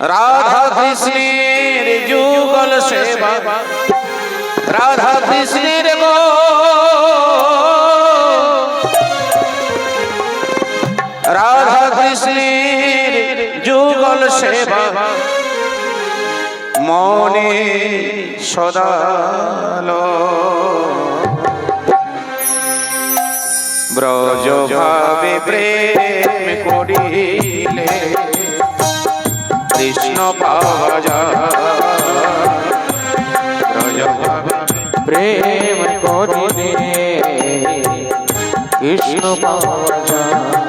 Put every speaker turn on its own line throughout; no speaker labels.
রাধা কৃষ্ণের যুগল সেবা। রাধা কৃষ্ণের গো। রাধা কৃষ্ণের যুগল সেবা। মনে সদালো ব্রজ ভাবে প্রেম পাওয়া যায়।
প্রেম করিলে কৃষ্ণ পাওয়া যায়।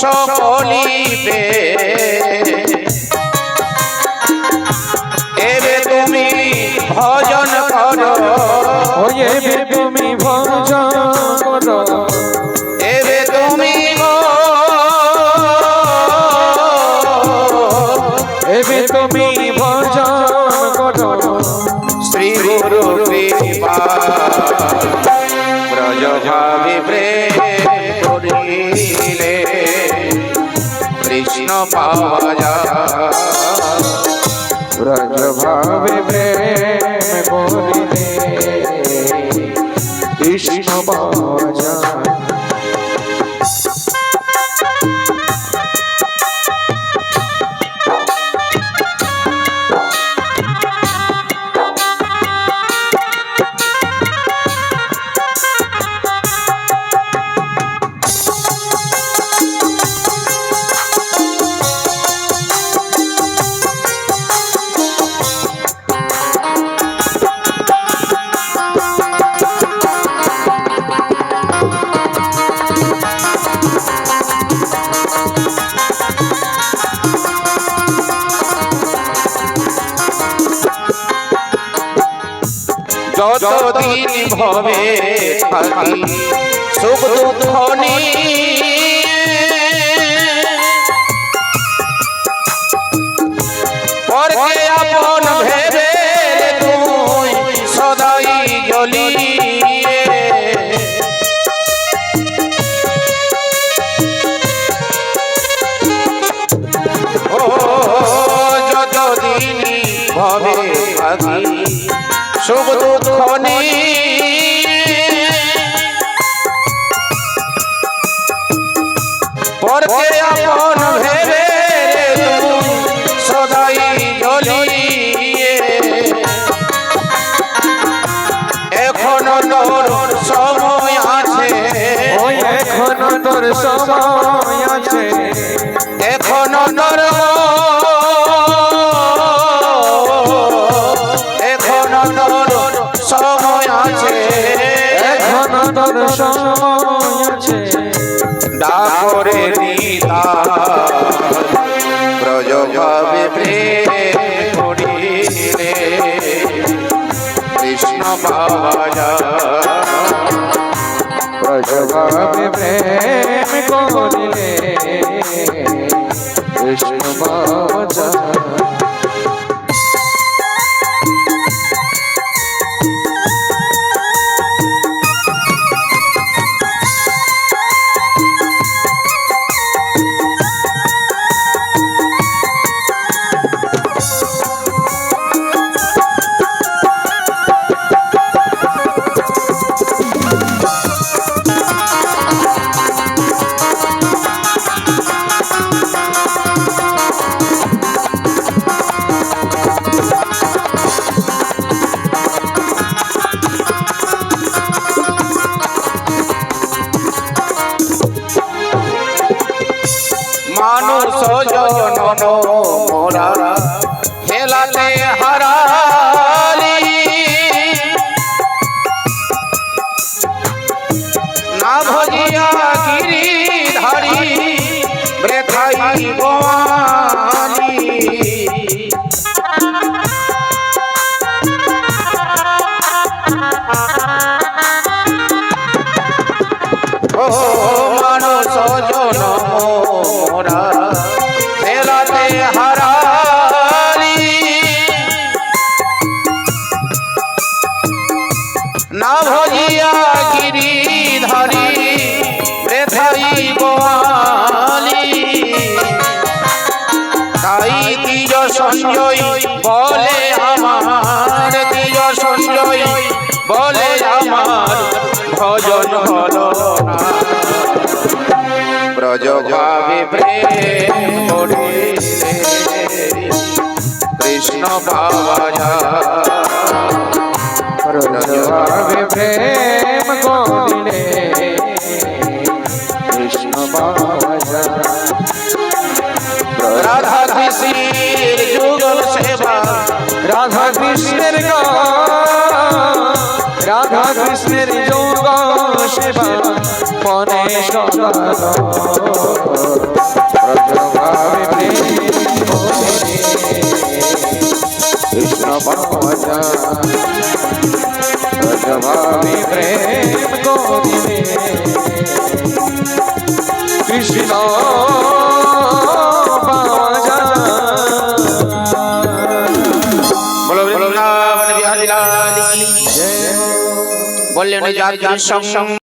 সকলিবে এবে তুমি ভজন করো।
ওয়ে তুমি ভজন করো।
এবে তুমি
এবে তুমি ভজন করো।
শ্রী গুরু কৃপা ব্রজ ভাবি প্রেম। পাওয়া যায়।
ব্রজ ভাবে প্রেম করিলে কৃষ্ণ পাওয়া যায়।
যতদিন ভবে থাকি সুখ দুঃখ পরকে আপন ভেবে তুই সদাই জ্বলিয়ে। ও যতদিন ভবে থাকি সুখ দুঃখ নিয়ে পরকে আপন ভেবে তুই সদাই জ্বলিয়ে। এখনও তোর সময় আছে।
এখনও তোর সময় আছে।
তোর সময় আছে। ডাকরে নিতা ব্রজ ভাবে প্রেম করিলে কৃষ্ণ পাওয়া যায়
প্রেম করিলে কৃষ্ণ পাওয়া
খেলাতে হারালি। না ভজিয়া গিরিধারি বৃথাই গোয়ালি ও ভজিয়া গিরিধারি বৃথাই গোয়ালি। তাই তীর সঞ্জয় বলে আমার তীর সঞ্জয় বলে আমার ভজন হলো ব্রজ ভাবে কৃষ্ণ পাওয়া
রজভাবে প্রেম করিলে কৃষ্ণ
রাধা কৃষ্ণের যুগল সেবা,
রাধা কৃষ্ণের রাধা কৃষ্ণের যোগ সেবা সদানো পাওয়া যায় ব্রজভাবে প্রেম করিলে কৃষ্ণ পাওয়া যায়
বলো বৃন্দাবন বিহারী লাল। বললেন যার সঙ্গ